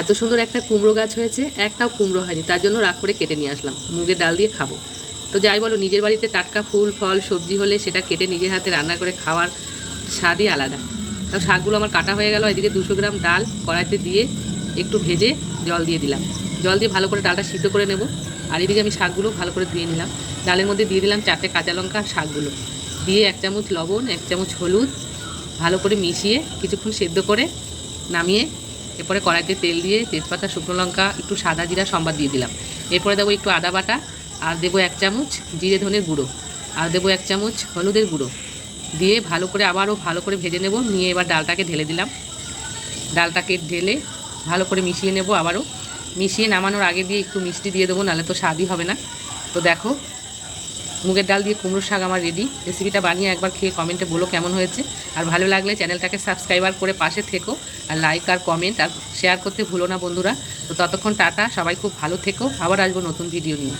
এত সুন্দর একটা কুমড়ো গাছ হয়েছে, একটাও কুমড়ো হয়নি, তার জন্য রাগ করে কেটে নিয়ে আসলাম। মুগের ডাল দিয়ে খাব। তো যাই বলো, নিজের বাড়িতে টাটকা ফুল, ফল, সবজি হলে সেটা কেটে নিজের হাতে রান্না করে খাওয়ার স্বাদই আলাদা। তো শাকগুলো আমার কাটা হয়ে গেল, এদিকে দুশো গ্রাম ডাল কড়াইতে দিয়ে একটু ভেজে জল দিয়ে দিলাম। জল দিয়ে ভালো করে ডালটা সিদ্ধ করে নেব, আর এদিকে আমি শাকগুলো ভালো করে ধুয়ে নিলাম। ডালের মধ্যে দিয়ে দিলাম চারটে কাঁচা লঙ্কা আর শাকগুলো। দিয়ে এক চামচ লবণ, এক চামচ হলুদ, ভালো করে মিশিয়ে কিছুক্ষণ সেদ্ধ করে নামিয়ে এরপরে কড়াইতে তেল দিয়ে তেজপাতা, শুকনো লঙ্কা, একটু সাদা জিরা সম্বাদ দিয়ে দিলাম। এরপরে দেবো একটু আদা বাটা, আর দেবো এক চামচ জিরে ধনের গুঁড়ো, আর দেবো এক চামচ হলুদের গুঁড়ো। দিয়ে ভালো করে আবারও ভালো করে ভেজে নেব, নিয়ে এবার ডালটাকে ঢেলে দিলাম। ডালটাকে ঢেলে ভালো করে মিশিয়ে নেব আবারও। মিশিয়ে নামানোর আগে দিয়ে একটু মিষ্টি দিয়ে দেবো, নাহলে তো স্বাদই হবে না। তো দেখো মুগের ডাল দিয়ে কুমড়ো শাক আমার রেডি রেসিপিটা বানিয়ে একবার খেয়ে কমেন্টে বলো কেমন হয়েছে। আর ভালো লাগলে চ্যানেলটাকে সাবস্ক্রাইবার করে পাশে থেকো। আর লাইক আর কমেন্ট আর শেয়ার করতে ভুলো না বন্ধুরা। তো ততক্ষণ টাটা, সবাই খুব ভালো থেকো। আবার আসব নতুন ভিডিও নিয়ে।